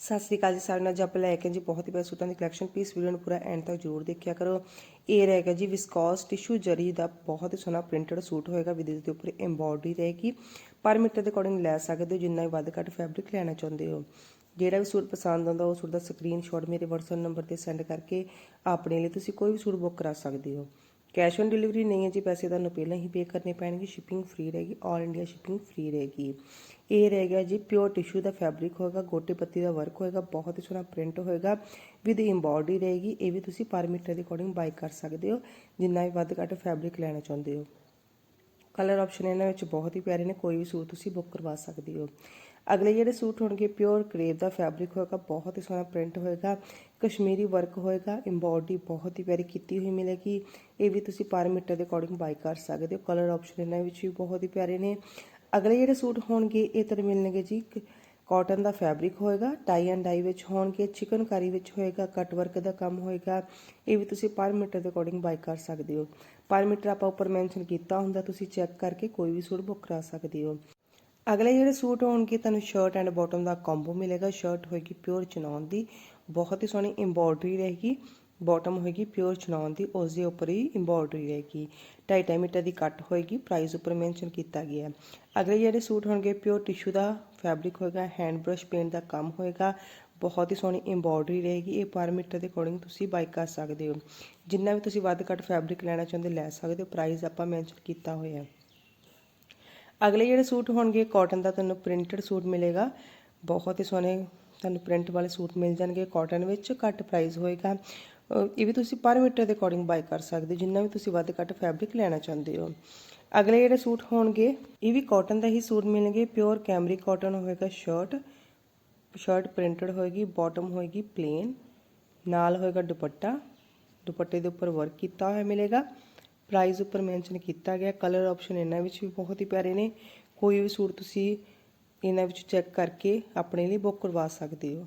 ਸਤਿ ਸ੍ਰੀ ਅਕਾਲ ਜੀ ਸਾਰਿਆਂ ਨਾਲ ਅੱਜ ਆਪਾਂ ਲੈ ਕੇ ਜੀ ਬਹੁਤ ਹੀ ਪਿਆਰੇ ਸੂਟਾਂ ਦੀ ਕਲੈਕਸ਼ਨ ਪੀਸ ਵੀਡੀਓ ਨੂੰ ਪੂਰਾ ਐਂਡ ਤੱਕ ਜ਼ਰੂਰ ਦੇਖਿਆ ਕਰੋ। ਇਹ ਰਹੇਗਾ ਜੀ ਵਿਸਕੋਸ ਟਿਸ਼ੂ ਜਰੀ ਦਾ ਬਹੁਤ ਹੀ ਸੋਹਣਾ ਪ੍ਰਿੰਟਡ ਸੂਟ ਹੋਏਗਾ, ਵਿਦ ਦੇ ਉੱਪਰ ਐਮਬੋਡਰੀ ਰਹੇਗੀ। ਪਰ ਮੀਟਰ ਦੇ ਅਕੋਰਡਿੰਗ ਲੈ ਸਕਦੇ ਹੋ, ਜਿੰਨਾ ਵੀ ਵੱਧ ਘੱਟ ਫੈਬਰਿਕ ਲੈਣਾ ਚਾਹੁੰਦੇ ਹੋ। ਜਿਹੜਾ ਵੀ ਸੂਟ ਪਸੰਦ ਆਉਂਦਾ, ਉਹ ਸੂਟ ਦਾ ਸਕਰੀਨਸ਼ਾਟ ਮੇਰੇ WhatsApp ਨੰਬਰ ਤੇ ਸੈਂਡ ਕਰਕੇ ਆਪਣੇ ਲਈ ਤੁਸੀਂ ਕੋਈ ਵੀ ਸੂਟ ਬੁੱਕ ਕਰਾ ਸਕਦੇ ਹੋ। ਕੈਸ਼ ਔਨ ਡਿਲੀਵਰੀ ਨਹੀਂ ਹੈ ਜੀ, ਪੈਸੇ ਤੁਹਾਨੂੰ ਪਹਿਲਾਂ ਹੀ ਪੇ ਕਰਨੇ ਪੈਣਗੇ ਸ਼ਿਪਿੰਗ ਫ੍ਰੀ ਰਹੇਗੀ ਆਲ ਇੰਡੀਆ ਸ਼ਿਪਿੰਗ ਫ੍ਰੀ ਰਹੇਗੀ। ਇਹ ਰਹੇਗਾ ਜੀ ਪਿਓਰ ਟਿਸ਼ੂ ਦਾ ਫੈਬਰਿਕ ਹੋਏਗਾ, ਗੋਟੇ ਪੱਤੀ ਦਾ ਵਰਕ ਹੋਏਗਾ, ਬਹੁਤ ਹੀ ਸੋਹਣਾ ਪ੍ਰਿੰਟ ਹੋਏਗਾ ਵਿਦ ਇੰਬੋਡੀ ਰਹੇਗੀ, ਇਹ ਵੀ ਤੁਸੀਂ ਪਰ ਮੀਟਰ ਦੇ ਅਕੋਰਡਿੰਗ ਬਾਈ ਕਰ ਸਕਦੇ ਹੋ, ਜਿੰਨਾ ਵੀ ਵੱਧ ਘੱਟ ਫੈਬਰਿਕ ਲੈਣਾ ਚਾਹੁੰਦੇ ਹੋ। ਕਲਰ ਆਪਸ਼ਨ ਇਹਨਾਂ ਵਿੱਚ ਬਹੁਤ ਹੀ ਪਿਆਰੇ ਨੇ, ਕੋਈ ਵੀ ਸੂਟ ਤੁਸੀਂ ਬੁੱਕ ਕਰਵਾ ਸਕਦੇ ਹੋ। ਅਗਲੇ ਜਿਹੜੇ ਸੂਟ ਹੋਣਗੇ ਪਿਓਰ ਕਰੇਪ ਦਾ ਫੈਬਰਿਕ ਹੋਏਗਾ, ਬਹੁਤ ਹੀ ਸੋਹਣਾ ਪ੍ਰਿੰਟ ਹੋਏਗਾ, ਕਸ਼ਮੀਰੀ ਵਰਕ ਹੋਏਗਾ ਐਮਬੋਡਰੀ ਬਹੁਤ ਹੀ ਪਿਆਰੀ ਕੀਤੀ ਹੋਈ ਮਿਲੇਗੀ। ਇਹ ਵੀ ਤੁਸੀਂ ਪਰ ਮੀਟਰ ਦੇ ਅਕੋਰਡਿੰਗ ਬਾਈ ਕਰ ਸਕਦੇ ਹੋ ਕਲਰ ਆਪਸ਼ਨ ਇਹਨਾਂ ਵਿੱਚ ਵੀ ਬਹੁਤ ਹੀ ਪਿਆਰੇ ਨੇ। ਅਗਲੇ ਜਿਹੜੇ ਸੂਟ ਹੋਣਗੇ, ਇਹ ਤਰ ਮਿਲਣਗੇ ਜੀ ਕਾਟਨ ਦਾ ਫੈਬਰਿਕ ਹੋਏਗਾ, ਟਾਈ ਐਂਡ ਡਾਈ ਵਿੱਚ ਹੋਣਗੇ, ਚਿਕਨਕਾਰੀ ਵਿੱਚ ਹੋਏਗਾ ਕਟ ਵਰਕ ਦਾ ਕੰਮ ਹੋਏਗਾ। ਇਹ ਵੀ ਤੁਸੀਂ ਪਰ ਮੀਟਰ ਦੇ ਅਕੋਰਡਿੰਗ ਬਾਈ ਕਰ ਸਕਦੇ ਹੋ। ਪਰ ਮੀਟਰ ਆਪਾਂ ਉੱਪਰ ਮੈਂਸ਼ਨ ਕੀਤਾ ਹੁੰਦਾ, ਤੁਸੀਂ ਚੈੱਕ ਕਰਕੇ ਕੋਈ ਵੀ ਸੂਟ ਬੁੱਕ ਕਰਾ ਸਕਦੇ ਹੋ। ਅਗਲੇ ਜਿਹੜੇ ਸੂਟ ਹੋਣਗੇ, ਤੁਹਾਨੂੰ ਸ਼ਰਟ ਐਂਡ ਬਾਟਮ ਦਾ ਕੰਬੋ ਮਿਲੇਗਾ। ਸ਼ਰਟ ਹੋਏਗੀ ਪਿਓਰ ਚਨੌਨ ਦੀ, ਬਹੁਤ ਹੀ ਸੋਹਣੀ ਐਮਬੋਡਰੀ ਰਹੇਗੀ। ਬਾਟਮ ਹੋਏਗੀ ਪਿਓਰ ਚਨੌਨ ਦੀ ਉਸ ਦੇ ਉੱਪਰ ਹੀ ਐਮਬੋਡਰੀ ਰਹੇਗੀ 2.5 ਮੀਟਰ ਦੀ ਕੱਟ ਹੋਏਗੀ ਪ੍ਰਾਈਸ ਉੱਪਰ ਮੈਂਸ਼ਨ ਕੀਤਾ ਗਿਆ ਅਗਲੇ ਜਿਹੜੇ ਸੂਟ ਹੋਣਗੇ ਪਿਓਰ ਟਿਸ਼ੂ ਦਾ ਫੈਬਰਿਕ ਹੋਏਗਾ ਹੈਂਡ ਬ੍ਰਸ਼ ਪੇਂਟ ਦਾ ਕੰਮ ਹੋਏਗਾ, ਬਹੁਤ ਹੀ ਸੋਹਣੀ ਐਮਬੋਡਰੀ ਰਹੇਗੀ, ਇਹ ਪਰ ਮੀਟਰ ਦੇ ਅਕੋਰਡਿੰਗ ਤੁਸੀਂ ਬਾਈ ਕਰ ਸਕਦੇ ਹੋ। ਜਿੰਨਾ ਵੀ ਤੁਸੀਂ ਵੱਧ ਘੱਟ ਫੈਬਰਿਕ ਲੈਣਾ ਚਾਹੁੰਦੇ, ਲੈ ਸਕਦੇ ਹੋ ਪ੍ਰਾਈਸ ਆਪਾਂ ਮੈਂਸ਼ਨ ਕੀਤਾ ਹੋਇਆ ਅਗਲੇ ਜਿਹੜੇ ਸੂਟ ਹੋਣਗੇ ਕਾਟਨ ਦਾ ਤੁਹਾਨੂੰ ਪ੍ਰਿੰਟਡ ਸੂਟ ਮਿਲੇਗਾ। ਬਹੁਤ ਹੀ ਸੋਹਣੇ ਤੁਹਾਨੂੰ ਪ੍ਰਿੰਟ ਵਾਲੇ ਸੂਟ ਮਿਲ ਜਾਣਗੇ ਕਾਟਨ ਵਿੱਚ ਘੱਟ ਪ੍ਰਾਈਸ ਹੋਏਗਾ। ਇਹ ਵੀ ਤੁਸੀਂ ਪਰ ਮੀਟਰ ਦੇ ਅਕੋਰਡਿੰਗ ਬਾਈ ਕਰ ਸਕਦੇ ਹੋ ਜਿੰਨਾ ਵੀ ਤੁਸੀਂ ਵੱਧ ਘੱਟ ਫੈਬਰਿਕ ਲੈਣਾ ਚਾਹੁੰਦੇ ਹੋ। ਅਗਲੇ ਜਿਹੜੇ ਸੂਟ ਹੋਣਗੇ, ਇਹ ਵੀ ਕਾਟਨ ਦਾ ਹੀ ਸੂਟ ਮਿਲਣਗੇ ਪਿਓਰ ਕੈਮਰੀ ਕਾਟਨ ਹੋਏਗਾ ਸ਼ਰਟ ਸ਼ਰਟ ਪ੍ਰਿੰਟਡ ਹੋਏਗੀ ਬਾਟਮ ਹੋਏਗੀ ਪਲੇਨ ਨਾਲ ਹੋਏਗਾ ਦੁਪੱਟਾ, ਦੁਪੱਟੇ ਦੇ ਉੱਪਰ ਵਰਕ ਕੀਤਾ ਹੋਇਆ ਮਿਲੇਗਾ। ਪ੍ਰਾਈਸ ਉੱਪਰ ਮੈਂਸ਼ਨ ਕੀਤਾ ਗਿਆ ਕਲਰ ਆਪਸ਼ਨ ਇਹਨਾਂ ਵਿੱਚ ਵੀ ਬਹੁਤ ਹੀ ਪਿਆਰੇ ਨੇ। ਕੋਈ ਵੀ ਸੂਟ ਤੁਸੀਂ ਇਹਨਾਂ ਵਿੱਚ ਚੈੱਕ ਕਰਕੇ ਆਪਣੇ ਲਈ ਬੁੱਕ ਕਰਵਾ ਸਕਦੇ ਹੋ।